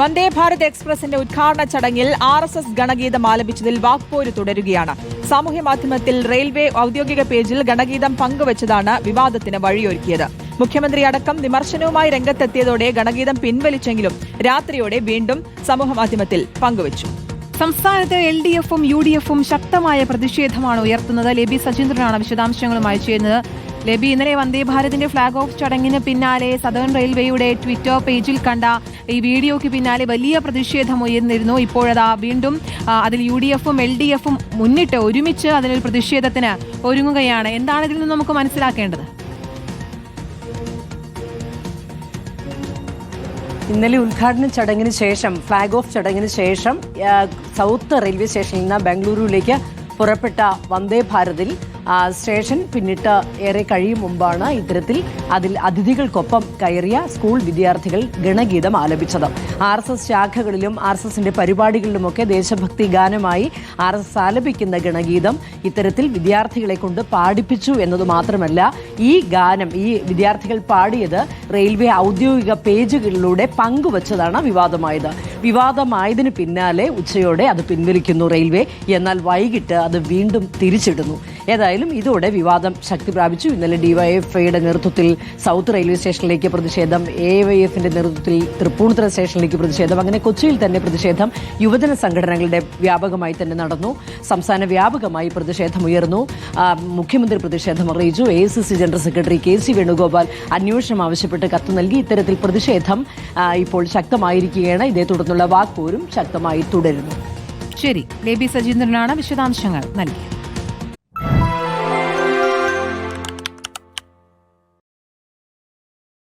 വന്ദേ ഭാരത് എക്സ്പ്രസിന്റെ ഉദ്ഘാടന ചടങ്ങിൽ ആർ എസ് എസ് ഗണഗീതം ആലപിച്ചതിൽ വാക്പോര് തുടരുകയാണ്. സാമൂഹ്യ മാധ്യമത്തിൽ റെയിൽവേ ഔദ്യോഗിക പേജിൽ ഗണഗീതം പങ്കുവച്ചതാണ് വിവാദത്തിന് വഴിയൊരുക്കിയത്. മുഖ്യമന്ത്രി അടക്കം വിമർശനവുമായി രംഗത്തെത്തിയതോടെ ഗണഗീതം പിൻവലിച്ചെങ്കിലും രാത്രിയോടെ വീണ്ടും സമൂഹമാധ്യമത്തിൽ പങ്കുവച്ചു. സംസ്ഥാനത്ത് എൽ ഡി എഫും യു ഡി എഫും ശക്തമായ പ്രതിഷേധമാണ് ഉയർത്തുന്നത്. ലബി സജീന്ദ്രനാണ് വിശദാംശങ്ങളുമായി ചെയ്യുന്നത് ലെബി ഇന്നലെ വന്ദേ ഭാരതിന്റെ ഫ്ളാഗ് ഓഫ് ചടങ്ങിന് പിന്നാലെ സദേൺ റെയിൽവേയുടെ ട്വിറ്റർ പേജിൽ കണ്ട ഈ വീഡിയോയ്ക്ക് പിന്നാലെ വലിയ പ്രതിഷേധം ഉയർന്നിരുന്നു. ഇപ്പോഴതാ വീണ്ടും അതിൽ യു ഡി എഫും എൽ ഡി എഫും മുന്നിട്ട് ഒരുമിച്ച് അതിനൊരു പ്രതിഷേധത്തിന് ഒരുങ്ങുകയാണ്. എന്താണ് ഇതിൽ നിന്ന് നമുക്ക് മനസ്സിലാക്കേണ്ടത്? ഇന്നലെ ഉദ്ഘാടന ചടങ്ങിന് ശേഷം ഫ്ളാഗ് ഓഫ് ചടങ്ങിന് ശേഷം സൗത്ത് റെയിൽവേ സ്റ്റേഷനിൽ നിന്ന് ബാംഗ്ലൂരുവിലേക്ക് പുറപ്പെട്ട വന്ദേ ഭാരതിൽ സ്റ്റേഷൻ പിന്നിട്ട് ഏറെ കഴിയും മുമ്പാണ് ഇത്തരത്തിൽ അതിൽ അതിഥികൾക്കൊപ്പം കയറിയ സ്കൂൾ വിദ്യാർത്ഥികൾ ഗണഗീതം ആലപിച്ചത്. ആർ എസ് എസ് ശാഖകളിലും ആർ എസ് എസിന്റെ പരിപാടികളിലുമൊക്കെ ദേശഭക്തി ഗാനമായി ആർ എസ് എസ് ആലപിക്കുന്ന ഗണഗീതം ഇത്തരത്തിൽ വിദ്യാർത്ഥികളെ കൊണ്ട് പാടിപ്പിച്ചു എന്നത് മാത്രമല്ല ഈ ഗാനം ഈ വിദ്യാർത്ഥികൾ പാടിയത് റെയിൽവേ ഔദ്യോഗിക പേജുകളിലൂടെ പങ്കുവച്ചതാണ് വിവാദമായത്. വിവാദമായതിനു പിന്നാലെ ഉച്ചയോടെ അത് പിൻവലിക്കുന്നു റെയിൽവേ. എന്നാൽ വൈകിട്ട് അത് വീണ്ടും തിരിച്ചിടുന്നു. ഏതായാലും ഇതോടെ വിവാദം ശക്തി പ്രാപിച്ചു ഇന്നലെ ഡിവൈഎഫ്ഐയുടെ നേതൃത്വത്തിൽ സൗത്ത് റെയിൽവേ സ്റ്റേഷനിലേക്ക് പ്രതിഷേധം എ വൈ എഫിന്റെ നേതൃത്വത്തിൽ തൃപ്പൂണിത്തുറ സ്റ്റേഷനിലേക്ക് പ്രതിഷേധം അങ്ങനെ കൊച്ചിയിൽ തന്നെ പ്രതിഷേധം യുവജന സംഘടനകളുടെ വ്യാപകമായി തന്നെ നടന്നു. സംസ്ഥാന വ്യാപകമായി പ്രതിഷേധം ഉയർന്നു. മുഖ്യമന്ത്രി പ്രതിഷേധം അറിയിച്ചു. A C C general secretary K C Venugopal അന്വേഷണം ആവശ്യപ്പെട്ട് കത്ത് നൽകി. ഇത്തരത്തിൽ പ്രതിഷേധം ഇപ്പോൾ ശക്തമായിരിക്കുകയാണ്. ഇതേ തുടർന്നുള്ള വാക്പോരും ശക്തമായി തുടരുന്നു. ശരി ബേബി സജീന്ദ്രനാണ് വിശദാംശങ്ങൾ നൽകിയത്.